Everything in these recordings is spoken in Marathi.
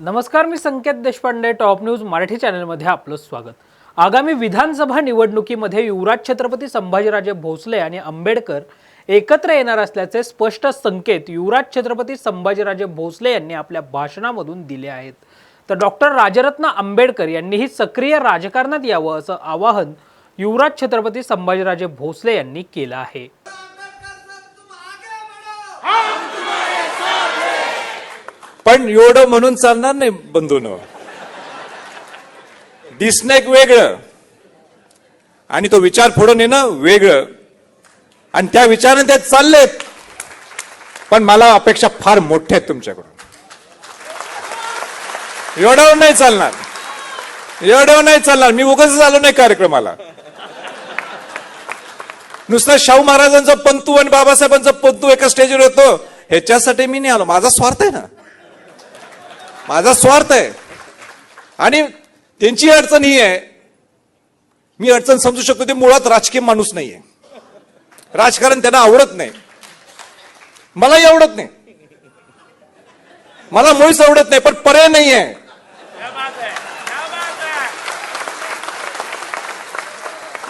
नमस्कार मी संकेत देशपांडे टॉप न्यूज मराठी चॅनलमध्ये आपलं स्वागत. आगामी विधानसभा निवडणुकीमध्ये युवराज छत्रपती संभाजीराजे भोसले आणि आंबेडकर एकत्र येणार असल्याचे स्पष्ट संकेत युवराज छत्रपती संभाजीराजे भोसले यांनी आपल्या भाषणामधून दिले आहेत. तर डॉक्टर राजरत्न आंबेडकर यांनीही सक्रिय राजकारणात यावं असं आवाहन युवराज छत्रपती संभाजीराजे भोसले यांनी केलं आहे. पण एवढं म्हणून चालणार नाही बंधून. दिसणं एक वेगळं. आणि तो विचार पुढे येणं वेगळं. आणि त्या विचाराने ते चाललेत. पण मला अपेक्षा फार मोठ्या आहेत तुमच्याकडून. एवढं नाही चालणार. एवढं नाही चालणार. मी उगाच आलो नाही कार्यक्रमाला. नुसतं शाहू महाराजांचा पंतू आणि बाबासाहेबांचा पंतू एका स्टेजवर येतो. ह्याच्यासाठी मी नाही आलो. माझा स्वार्थ आहे ना. माझा स्वार्थ आहे. आणि त्यांची अडचण ही आहे मी अडचण समजू शकतो ते मुळात राजकीय माणूस नाहीये. राजकारण त्यांना आवडत नाही. मलाही आवडत नाही. मला मुळीच आवडत नाही पण पर्याय नाही आहे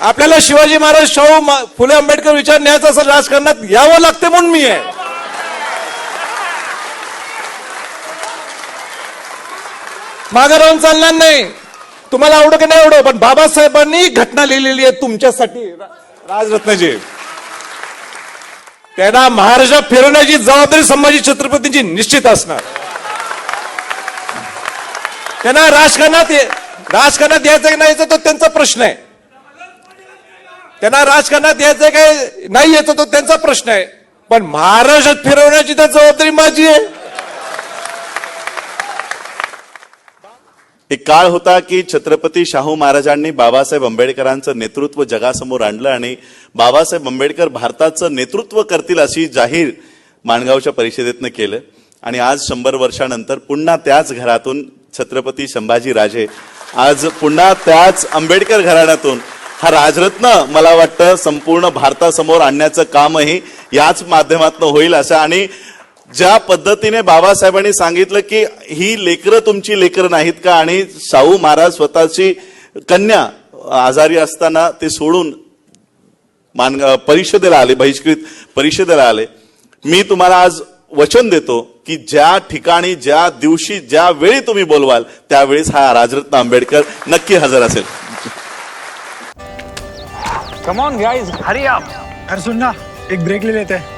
आपल्याला शिवाजी महाराज शाहू फुले आंबेडकर विचार न्यायचा असं राजकारणात यावं लागते म्हणून मी आहे. मागे राहून चालणार नाही. तुम्हाला आवडं की नाही आवडं पण बाबासाहेबांनी घटना लिहिलेली आहे तुमच्यासाठी. राजरत्नजी. त्यांना महाराष्ट्रात फिरवण्याची जबाबदारी संभाजी छत्रपतींची निश्चित असणार. त्यांना राजकारणात राजकारणात यायचं की नाही तो त्यांचा प्रश्न आहे. त्यांना राजकारणात यायचं काय नाही यायचं तो त्यांचा प्रश्न आहे. पण महाराष्ट्रात फिरवण्याची तर जबाबदारी माझी आहे. एक काळ होता की छत्रपती शाहू महाराजांनी बाबासाहेब आंबेडकरांचं नेतृत्व जगासमोर आणलं आणि बाबासाहेब आंबेडकर भारताचं नेतृत्व करतील अशी जाहीर माणगावच्या परिषदेतनं केलं. आणि आज शंभर वर्षानंतर पुन्हा त्याच घरातून छत्रपती संभाजी राजे आज पुन्हा त्याच आंबेडकर घराण्यातून हा राजरत्न मला वाटतं संपूर्ण भारतासमोर आणण्याचं कामही याच माध्यमातून होईल असं आणि ज्या पद्धतीने बाबासाहेबांनी सांगितलं की ही लेकरं तुमची लेकरं नाहीत का? आणि शाहू महाराज स्वतःची कन्या आजारी असताना ते सोडून मान परिषदेला आले बहिष्कृत परिषदेला आले. मी तुम्हाला आज वचन देतो की ज्या ठिकाणी ज्या दिवशी ज्या वेळी तुम्ही बोलवाल त्यावेळेस हा राजरत्न आंबेडकर नक्की हजर असेल. Come on guys hurry up अरे सुन ना एक ब्रेक ले लेते हैं.